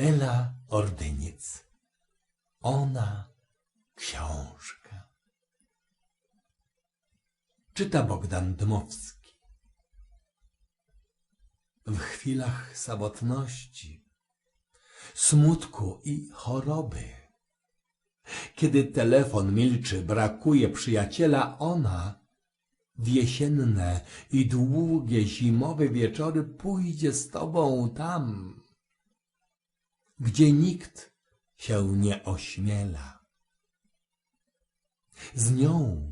Ela Ordyniec. Ona książka. Czyta Bogdan Dmowski. W chwilach samotności, smutku i choroby, kiedy telefon milczy, brakuje przyjaciela, ona w jesienne i długie zimowe wieczory pójdzie z tobą tam, gdzie nikt się nie ośmiela. Z nią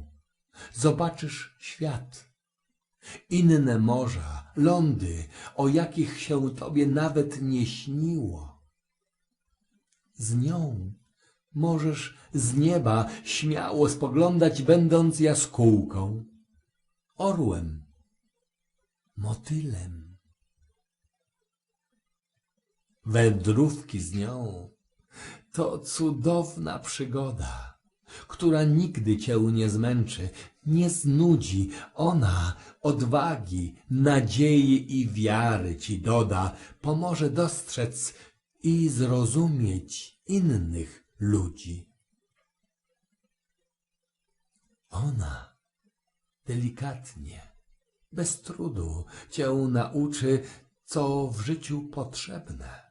zobaczysz świat, inne morza, lądy, o jakich się tobie nawet nie śniło. Z nią możesz z nieba śmiało spoglądać, będąc jaskółką, orłem, motylem. Wędrówki z nią to cudowna przygoda, która nigdy cię nie zmęczy, nie znudzi. Ona odwagi, nadziei i wiary ci doda, pomoże dostrzec i zrozumieć innych ludzi. Ona delikatnie, bez trudu cię nauczy, co w życiu potrzebne,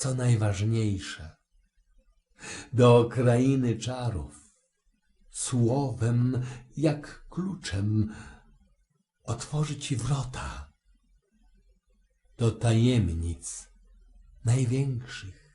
co najważniejsze. Do krainy czarów, słowem jak kluczem, otworzy ci wrota do tajemnic największych